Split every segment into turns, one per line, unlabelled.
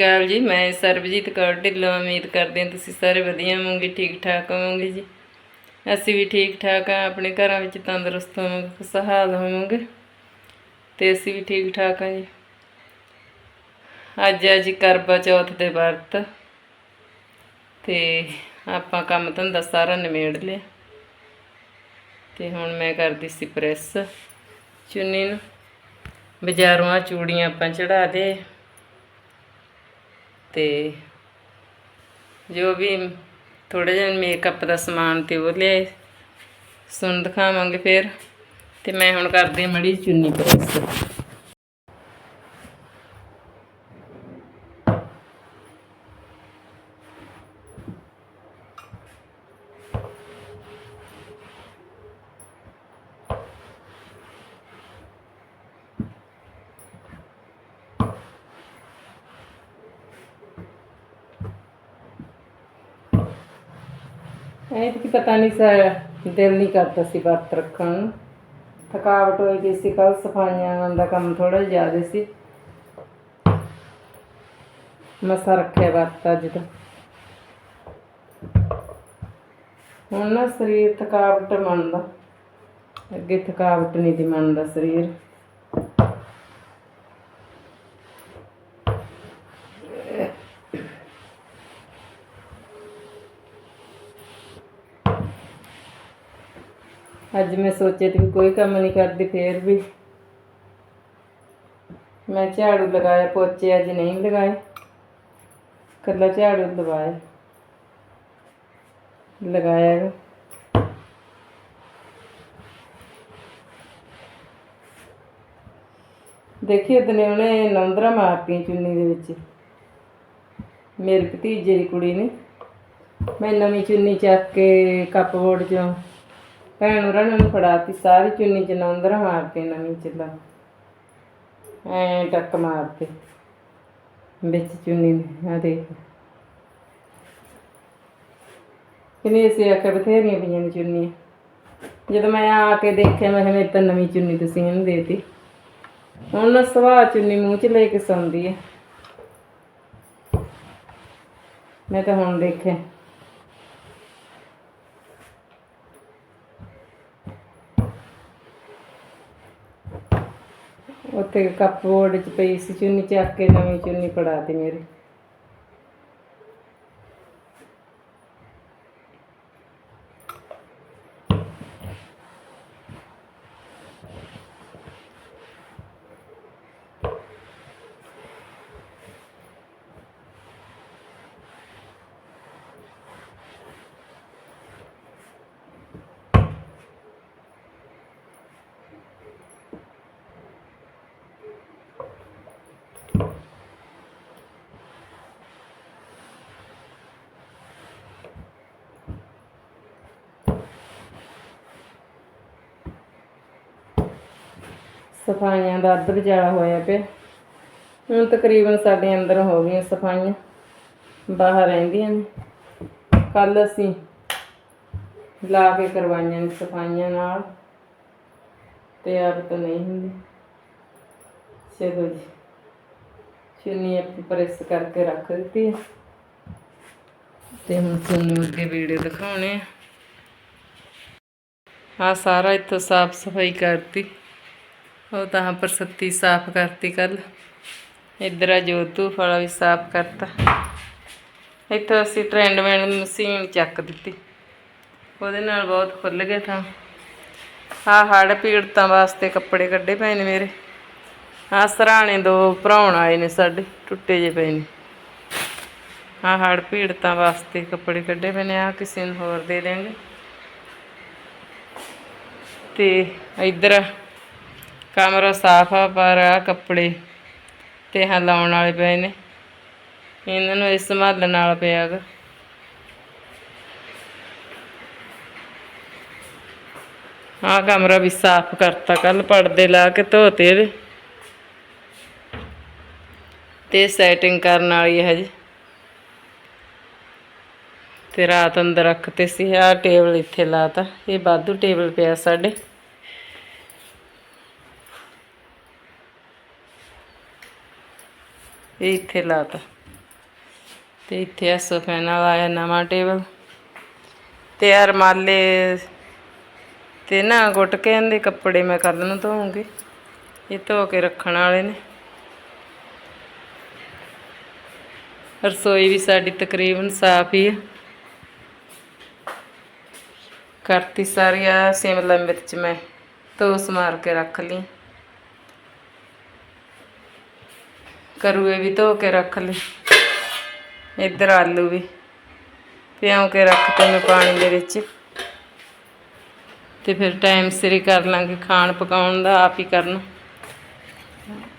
ਅਕਾਲ ਜੀ, ਮੈਂ ਸਰਬਜੀਤ ਕੌਰ ਢਿੱਲੋਂ ਉਮੀਦ ਕਰਦੇ ਹਾਂ ਤੁਸੀਂ ਸਾਰੇ ਵਧੀਆ ਹੋਵੋਗੇ, ਠੀਕ ਠਾਕ ਹੋਵੋਗੇ ਜੀ। ਅਸੀਂ ਵੀ ਠੀਕ ਠਾਕ ਆ ਆਪਣੇ ਘਰਾਂ ਵਿੱਚ ਤੰਦਰੁਸਤ ਹੋਵਾਂਗੇ, ਖੁਸ਼ਹਾਲ ਹੋਵਾਂਗੇ ਤੇ ਅਸੀਂ ਵੀ ਠੀਕ ਠਾਕ ਆ ਜੀ। ਅੱਜ ਆ ਜੀ ਕਰਵਾ ਚੌਥ ਦੇ ਵਰਤ ਤੇ ਆਪਾਂ ਕੰਮ ਧੰਦਾ ਸਾਰਾ ਨਿਮੇੜ ਲਿਆ। ਤੇ ਹੁਣ ਮੈਂ ਕਰਦੀ ਸੀ ਪ੍ਰੈਸ ਚੁੰਨੀ ਨੂੰ। ਬਾਜ਼ਾਰੋਂ ਆ ਚੂੜੀਆਂ ਆਪਾਂ ਚੜਾ ਦੇ ਤੇ ਜੋ ਵੀ ਥੋੜਾ ਜਿਹਾ ਮੇਕਅਪ ਦਾ ਸਮਾਨ ਤੇ ਉਹ ਲਿਆਏ। ਸੁਣ ਦਿਖਾਵਾਂਗੇ ਫਿਰ। ਤੇ ਮੈਂ ਹੁਣ ਕਰਦੀ ਹਾਂ ਮੜੀ ਚੁੰਨੀ ਪ੍ਰੈਸ ਐਂ ਕਿ ਪਤਾ ਨਹੀਂ ਸਰ, ਦਿਲ ਨਹੀਂ ਕਰਦਾ ਸੀ ਵਰਤ ਰੱਖਣ ਨੂੰ। ਥਕਾਵਟ ਹੋਈ ਗਈ ਸੀ ਕੱਲ ਸਫਾਈਆਂ ਦਾ ਕੰਮ ਥੋੜਾ ਜ਼ਿਆਦਾ ਸੀ। ਮਸਾ ਰੱਖਿਆ ਵਰਤ ਅੱਜ ਤਾਂ। ਹੁਣ ਨਾ ਸਰੀਰ ਥਕਾਵਟ ਮੰਨਦਾ। ਅੱਗੇ ਥਕਾਵਟ ਨਹੀਂ ਦੀ ਮੰਨਦਾ ਸਰੀਰ। ਅੱਜ ਮੈਂ ਸੋਚਿਆ ਤੇ ਕੋਈ ਕੰਮ ਨਹੀਂ ਕਰਦੀ, ਫੇਰ ਵੀ। ਮੈਂ ਝਾੜੂ ਲਗਾਇਆ, ਪੋਚੇ ਅੱਜ ਨਹੀਂ ਲਗਾਏ। ਕੱਲਾ ਝਾੜੂ ਲਗਾਇਆ ਲਗਾਇਆ ਗਾ। ਦੇਖੀ ਉਹਨੇ ਉਹਨੇ ਨੰਦਰਾ ਮਾਰਤੀਆਂ ਚੁੰਨੀ ਦੇ ਵਿੱਚ। ਮੇਰੇ ਭਤੀਜੇ ਦੀ ਕੁੜੀ ਨੇ। ਮੈਂ ਨਵੀਂ ਚੁੰਨੀ ਚੱਕ ਕੇ ਕੱਪਬੋਰਡ ਚੋਂ ਭੈਣ ਉਹਨਾਂ ਨੂੰ ਫੜਾਤੀ ਸਾਰੀ ਚੁੰਨੀ ਚ ਨੰਦਰਾ ਨਵੀਂ ਚੱਲਾ ਐ ਟੱਕ ਮਾਰਤੇ ਵਿੱਚ ਚੁੰਨੀ ਆ ਦੇਖ। ਕਿੰਨੀ ਸੀ ਆਖੇ ਬਥੇਰੀਆਂ ਪਈਆਂ ਨੇ ਚੁੰਨੀਆਂ। ਜਦੋਂ ਮੈਂ ਆ ਕੇ ਦੇਖਿਆ, ਮੈਂ ਕਿਹਾ ਮੇਰੀ ਤਾਂ ਨਵੀਂ ਚੁੰਨੀ ਤੁਸੀਂ ਇਹਨੂੰ ਦੇਤੀ। ਹੁਣ ਨਾ ਸਵਾ ਚੁੰਨੀ ਮੂੰਹ ਚ ਲੈ ਕੇ ਸੌਂਦੀ ਹੈ ਮੈਂ ਤਾਂ ਹੁਣ ਦੇਖਿਆ। ਉੱਥੇ ਕੱਪਬੋਰਡ 'ਚ ਪਈ ਸੀ ਚੁੰਨੀ ਚੱਕ ਕੇ ਨਵੀਂ ਚੁੰਨੀ ਫੜਾਤੀ ਮੇਰੇ। ਸਫਾਈਆਂ ਦਾ ਅੱਧ ਵਿਚਾਲਾ ਹੋਇਆ ਪਿਆ। ਹੁਣ ਤਕਰੀਬਨ ਸਾਡੇ ਅੰਦਰ ਹੋ ਗਈਆਂ ਸਫਾਈਆਂ। ਬਾਹਰ ਰਹਿੰਦੀਆਂ ਨੇ। ਕੱਲ ਅਸੀਂ ਲਾ ਕੇ ਕਰਵਾਈਆਂ ਨੇ ਸਫਾਈਆਂ ਨਾਲ। ਤੇ ਆਪ ਤਾਂ ਨਹੀਂ ਹੁੰਦੀ। ਚਲੋ ਜੀ। ਚੁੰਨੀ ਆਪਣੀ ਪ੍ਰੈਸ ਕਰਕੇ ਰੱਖ ਦਿੱਤੀ ਹੈ ਤੇ ਹੁਣ ਤੁਹਾਨੂੰ ਅੱਗੇ ਵੀਡੀਓ ਦਿਖਾਉਣੇ ਆ। ਆ ਸਾਰਾ ਇੱਥੋਂ ਸਾਫ਼ ਸਫ਼ਾਈ ਕਰਤੀ। ਉਹ ਤਾਂ ਪ੍ਰਸਤੀ ਸਾਫ਼ ਕਰਤੀ ਕੱਲ ਇੱਧਰ ਆ ਜੋਤੂ, ਫਲਾ ਵੀ ਸਾਫ਼ ਕਰਤਾ। ਇੱਥੋਂ ਅਸੀਂ ਟ੍ਰੈਂਡਮੈਨ ਮਸ਼ੀਨ ਚੱਕ ਦਿੱਤੀ। ਉਹਦੇ ਨਾਲ ਬਹੁਤ ਖੁੱਲ ਗਏ ਥਾਂ। ਆਹ ਹੜ ਪੀੜਤਾਂ ਵਾਸਤੇ ਕੱਪੜੇ ਕੱਢੇ ਪਏ ਨੇ ਮੇਰੇ। ਆਹ ਸਰਾਣੇ ਦੋ ਭਰਾਉਣ ਆਏ ਨੇ ਸਾਡੇ, ਟੁੱਟੇ ਜੇ ਪਏ ਨੇ। ਆਹ ਹੜ ਪੀੜਤਾਂ ਵਾਸਤੇ ਕੱਪੜੇ ਕੱਢੇ ਪਏ ਨੇ ਆ ਕਿਸੇ ਨੂੰ ਹੋਰ ਦੇ ਦੇਣਗੇ ਤੇ ਇੱਧਰ ਕਮਰਾ ਸਾਫ਼ ਆ, ਪਰ ਆ ਕੱਪੜੇ ਤੇ ਹਾਂ ਲਾਉਣ ਵਾਲੇ ਪਏ ਨੇ। ਇਹਨਾਂ ਨੂੰ ਇਸ ਸੰਭਾਲਣ ਨਾਲ ਪਿਆ ਗਾ। ਆ ਕਮਰਾ ਵੀ ਸਾਫ਼ ਕਰਤਾ, ਕੱਲ ਪਰਦੇ ਲਾ ਕੇ ਧੋਤੇ ਇਹਦੇ ਤੇ ਸੈਟਿੰਗ ਕਰਨ ਵਾਲੀ ਹੈ ਜੀ ਤੇ ਰਾਤ ਅੰਦਰ ਰੱਖਤੇ ਸੀ ਆ ਟੇਬਲ ਇੱਥੇ ਲਾਤਾ। ਇਹ ਬਾਦੂ ਟੇਬਲ ਪਿਆ ਸਾਡੇ। ਇਹ ਇੱਥੇ ਲਾਤਾ। ਤੇ ਇੱਥੇ ਆ ਸੋਫੇ ਨਾਲ ਆਇਆ ਨਵਾਂ ਟੇਬਲ। ਤੇ ਆ ਰਮਾਲੇ ਤੇ ਨਾ ਗੁੱਟ ਕੇ ਇਹਦੇ ਕੱਪੜੇ ਮੈਂ ਕੱਲ ਨੂੰ ਧੋਉਂਗੀ ਇਹ ਧੋ ਕੇ ਰੱਖਣ ਵਾਲੇ ਨੇ। ਰਸੋਈ ਵੀ ਸਾਡੀ ਤਕਰੀਬਨ ਸਾਫ਼ ਹੀ ਹੈ ਕਰਤੀ ਸਾਰੀਆਂ ਸ਼ਿਮਲਾ ਮਿਰਚ ਮੈਂ ਤੋਸ ਮਾਰ ਕੇ ਰੱਖ ਲਈ। ਕਰੂਏ ਵੀ ਧੋ ਕੇ ਰੱਖ ਲਏ ਇੱਧਰ ਆਲੂ ਵੀ। ਭਿਉਂ ਕੇ ਰੱਖਤੇ ਮੈਂ ਪਾਣੀ ਦੇ ਵਿੱਚ। ਤੇ ਫਿਰ ਟਾਈਮ ਸਿਰ ਹੀ ਕਰ ਲਾਂਗੇ ਖਾਣ ਪਕਾਉਣ ਦਾ, ਆਪ ਹੀ ਕਰਨਾ।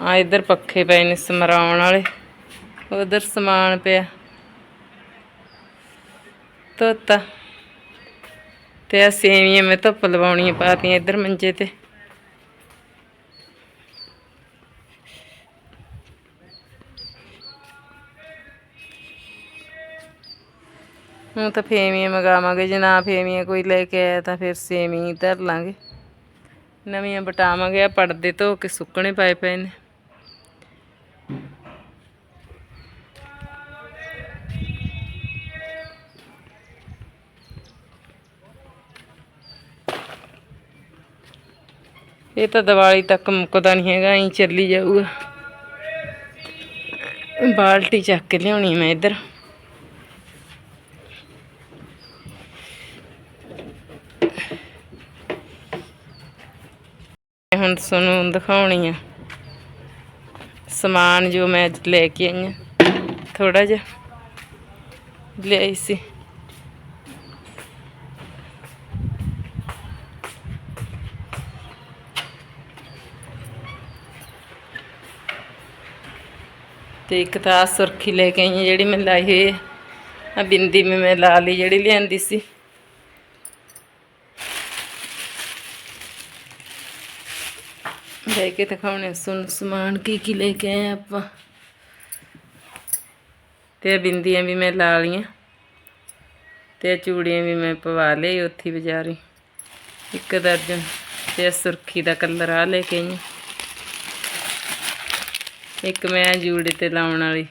ਆ ਇੱਧਰ ਪੱਖੇ ਪਏ ਨੇ ਸਮਰਾਉਣ ਵਾਲੇ। ਉਧਰ ਸਮਾਨ ਪਿਆ। ਤੋਤਾ ਤੇ ਆ ਸੇਵੀਆਂ ਮੈਂ ਧੁੱਪ ਲਵਾਉਣੀਆਂ ਪਾਤੀਆਂ ਇੱਧਰ ਮੰਜੇ ਤੇ। ਹੁਣ ਤਾਂ ਫੇਵੀਆਂ ਮੰਗਾਵਾਂਗੇ, ਜੇ ਨਾ ਫੇਵੀਆਂ ਕੋਈ ਲੈ ਕੇ ਆਇਆ ਤਾਂ ਫਿਰ ਸੇਵੀਂ ਧਰ ਲਾਂਗੇ। ਨਵੀਆਂ ਬਟਾਵਾਂਗੇ ਆ ਪੜਦੇ ਧੋ ਕੇ ਸੁੱਕਣੇ ਪਏ ਪਏ ਨੇ। ਇਹ ਤਾਂ ਦੀਵਾਲੀ ਤੱਕ ਮੁੱਕਦਾ ਨਹੀਂ ਹੈਗਾ, ਐਂ ਚੱਲੀ ਜਾਊਗਾ। ਬਾਲਟੀ ਚੱਕ ਕੇ ਲਿਆਉਣੀ ਮੈਂ ਇੱਧਰ। ਹੁਣ ਤੁਹਾਨੂੰ ਦਿਖਾਉਣੀ ਆ। ਸਮਾਨ ਜੋ ਮੈਂ ਅੱਜ ਲੈ ਕੇ ਆਈ ਹਾਂ ਥੋੜਾ ਜਿਹਾ ਲਿਆਈ ਸੀ। ਤੇ ਇੱਕ ਤਾਂ ਸੁਰਖੀ ਲੈ ਕੇ ਆਈ ਹਾਂ ਜਿਹੜੀ ਮੈਂ ਲਾਈ ਹੋਈ ਆ। ਬਿੰਦੀ ਵੀ ਮੈਂ ਲਾ ਲਈ ਜਿਹੜੀ ਲਿਆਂਦੀ ਸੀ। ਲੈ ਕੇ ਦਿਖਾਉਣੇ ਸੁਣ ਸਮਾਨ ਕੀ ਕੀ ਲੈ ਕੇ ਆਏ ਆਪਾਂ। ਤੇ ਬਿੰਦੀਆਂ ਵੀ ਮੈਂ ਲਾ ਲਈਆਂ। ਤੇ ਚੂੜੀਆਂ ਵੀ ਮੈਂ ਪਵਾ ਲਈ ਉੱਥੇ ਬਾਜ਼ਾਰੀ। ਇੱਕ ਦਰਜਨ ਤੇ ਸੁਰਖੀ ਦਾ ਕਲਰ ਆ ਲੈ ਕੇ ਆਈ ਇੱਕ ਮੈਂ ਜੂੜੇ ਤੇ ਲਾਉਣ ਵਾਲੀ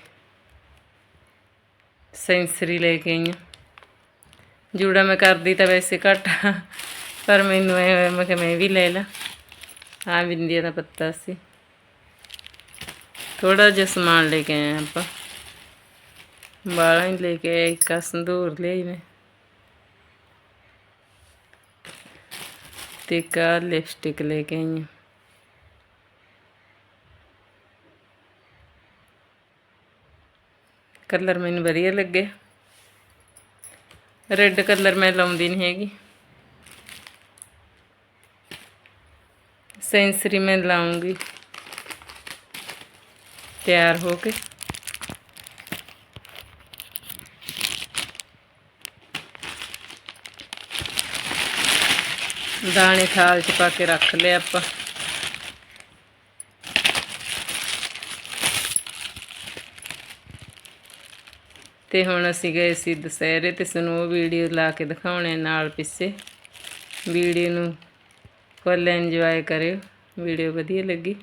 ਸੈਂਸਰੀ ਲੈ ਕੇ ਆਈ ਹਾਂ ਜੂੜਾ ਮੈਂ ਕਰਦੀ ਤਾਂ ਵੈਸੇ ਘੱਟ ਆ, ਪਰ ਮੈਨੂੰ ਐ ਹੋਇਆ ਮੈਂ ਕਿ ਮੈਂ ਵੀ ਲੈ ਲਾ। ਆ ਬਿੰਦੀਆਂ ਦਾ ਪੱਤਾ ਸੀ। ਥੋੜਾ ਜਿਹਾ ਸਮਾਨ ਲੈ ਕੇ ਆਏ ਆਪਾਂ। ਵਾਲਾਂ ਹੀ ਲੈ ਕੇ ਆਏ, ਇੱਕ ਆਹ ਸੰਦੂਰ ਲਈ ਮੈਂ। ਤੇ ਇੱਕ ਆਹ ਲਿਪਸਟਿਕ ਲੈ ਕੇ ਆਈ ਹਾਂ। ਕਲਰ ਮੈਨੂੰ ਵਧੀਆ ਲੱਗੇ ਰੈੱਡ ਕਲਰ ਮੈਂ ਲਾਉਂਦੀ ਨਹੀਂ ਹੈਗੀ। ਸੈਂਸਰੀ ਮੈਂ ਲਾਉਂਗੀ। ਤਿਆਰ ਹੋ ਕੇ। ਦਾਣੇ ਥਾਲ ਚ ਪਾ ਕੇ ਰੱਖ ਲਿਆ ਆਪਾਂ। ਤੇ ਹੁਣ ਅਸੀਂ ਗਏ ਸੀ ਦੁਸਹਿਰੇ ਤੇ ਸਾਨੂੰ ਉਹ ਵੀਡੀਓ ਲਾ ਕੇ ਦਿਖਾਉਣੇ ਨਾਲ ਪਿੱਛੇ। ਵੀਡੀਓ ਨੂੰ ਫੁੱਲ ਇੰਜੋਏ ਕਰਿਓ। ਵੀਡੀਓ ਵਧੀਆ ਲੱਗੀ।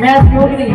ਨੇ ਮੈਂ ਸਹਿਯੋਗ ਨਹੀਂ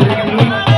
Obrigado.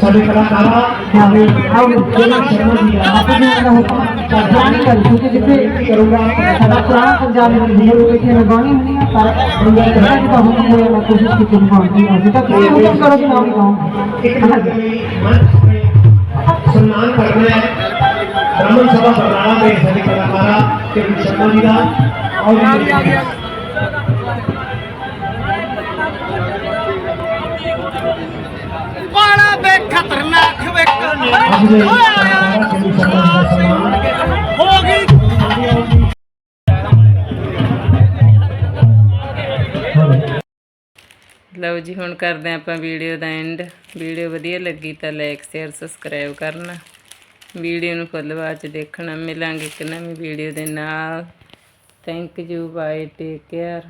सभी कलाकारा और
करूँगा सदा पुराना पंजाब में
भी हुए थे मेहरबानी होनी है
पर का
होने
के लिए मैं कोशिश की थी पहुँची अभी तक किसी हुक्म करो कि मैं भी सम्मान करना है ब्राह्मण सभा बनाना में सभी कलाकारा के शर्मा जी
का और ਖਤਰਨਾਕ ਵੇਖ
ਅੱਜ ਦੇ
ਹੋ ਗਈ
ਲਓ ਜੀ, ਹੁਣ ਕਰਦੇ ਹਾਂ ਆਪਾਂ ਵੀਡੀਓ ਦਾ ਐਂਡ ਵੀਡੀਓ ਵਧੀਆ ਲੱਗੀ ਤਾਂ ਲਾਈਕ ਸ਼ੇਅਰ ਸਬਸਕ੍ਰਾਈਬ ਕਰਨਾ। ਵੀਡੀਓ ਨੂੰ ਫੁੱਲ ਬਾਅਦ ਚ ਦੇਖਣਾ। ਮਿਲਾਂਗੇ ਇੱਕ ਨਵੀਂ ਵੀਡੀਓ ਦੇ ਨਾਲ। Thank you bye take care